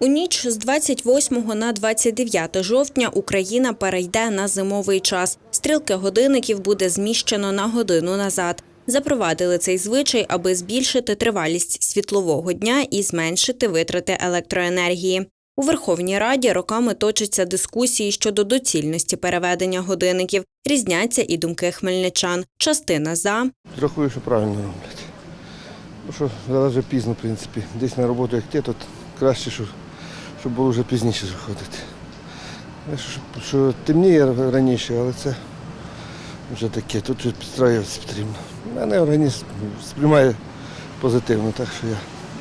У ніч з 28 на 29 жовтня Україна перейде на зимовий час. Стрілки годинників буде зміщено на годину назад. Запровадили цей звичай, аби збільшити тривалість світлового дня і зменшити витрати електроенергії. У Верховній Раді роками точаться дискусії щодо доцільності переведення годинників. Різняться і думки хмельничан. Частина за, Рахую, що правильно роблять. Що зараз вже пізно, в принципі. Десь на роботу як ти, то краще, щоб, щоб було вже пізніше заходити. Що, що темніє раніше, але це вже таке, тут вже підстраюватися потрібно. У мене організм сприймає позитивно, так що я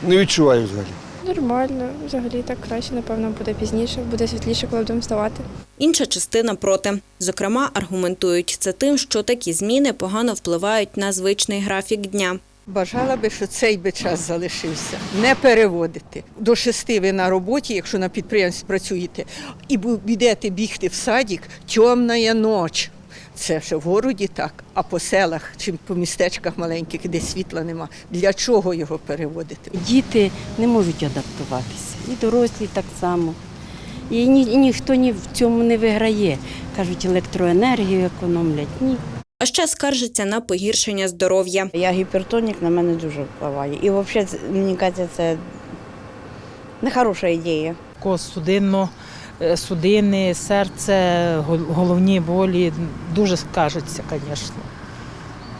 не відчуваю взагалі. Нормально, взагалі так краще, напевно, буде пізніше, буде світліше, коли будемо вставати. інша частина проти. Зокрема, аргументують це тим, що такі зміни погано впливають на звичний графік дня. Бажала би, що цей би час залишився, не переводити. До шести ви на роботі, якщо на підприємстві працюєте, і бу- підете бігти в садик, темна ніч. Це ще в городі так, а по селах чи по містечках маленьких, де світла нема. Для чого його переводити? Діти не можуть адаптуватися, і дорослі так само. І, ні, і ніхто ні в цьому не виграє. Кажуть, електроенергію економлять. Ні. А ще скаржиться на погіршення здоров'я. Я гіпертонік на мене дуже впливає. І взагалі, мені каже, це нехороша ідея. Судинно, е, судини, серце, головні болі дуже скажуться, звісно.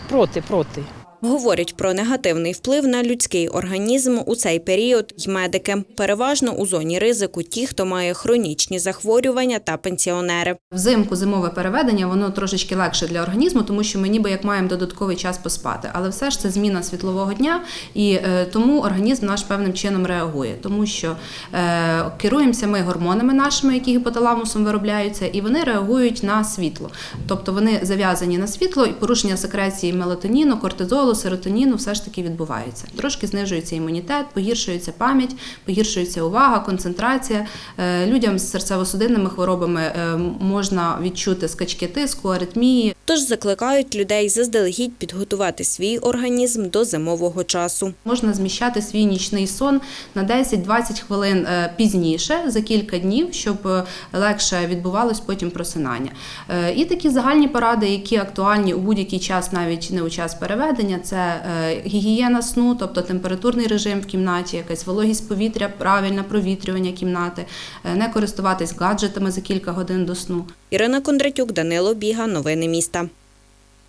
Проти, проти. Говорять про негативний вплив на людський організм у цей період й медики. Переважно у зоні ризику ті, хто має хронічні захворювання та пенсіонери. Взимку зимове переведення воно трошечки легше для організму, тому що ми ніби як маємо додатковий час поспати. Але все ж це зміна світлового дня, і е, тому організм наш певним чином реагує, тому що е, керуємося ми гормонами нашими, які гіпоталамусом виробляються, і вони реагують на світло. Тобто вони зав'язані на світло, і порушення секреції мелатоніну, кортизолу, серотоніну все ж таки відбувається. Трошки знижується імунітет, погіршується пам'ять, погіршується увага, концентрація. Е, Людям з серцево-судинними хворобами е, можна відчути скачки тиску, аритмії. Тож закликають людей заздалегідь підготувати свій організм до зимового часу. Можна зміщати свій нічний сон на 10-20 хвилин е, пізніше за кілька днів, щоб легше відбувалось потім просинання. І такі загальні поради, які актуальні у будь-який час, навіть не у час переведення, це е, гігієна сну, тобто температурний режим в кімнаті, якась вологість повітря, правильне провітрювання кімнати, е, не користуватись гаджетами за кілька годин до сну. Ірина Кондратюк, Данило Біга. Новини міста.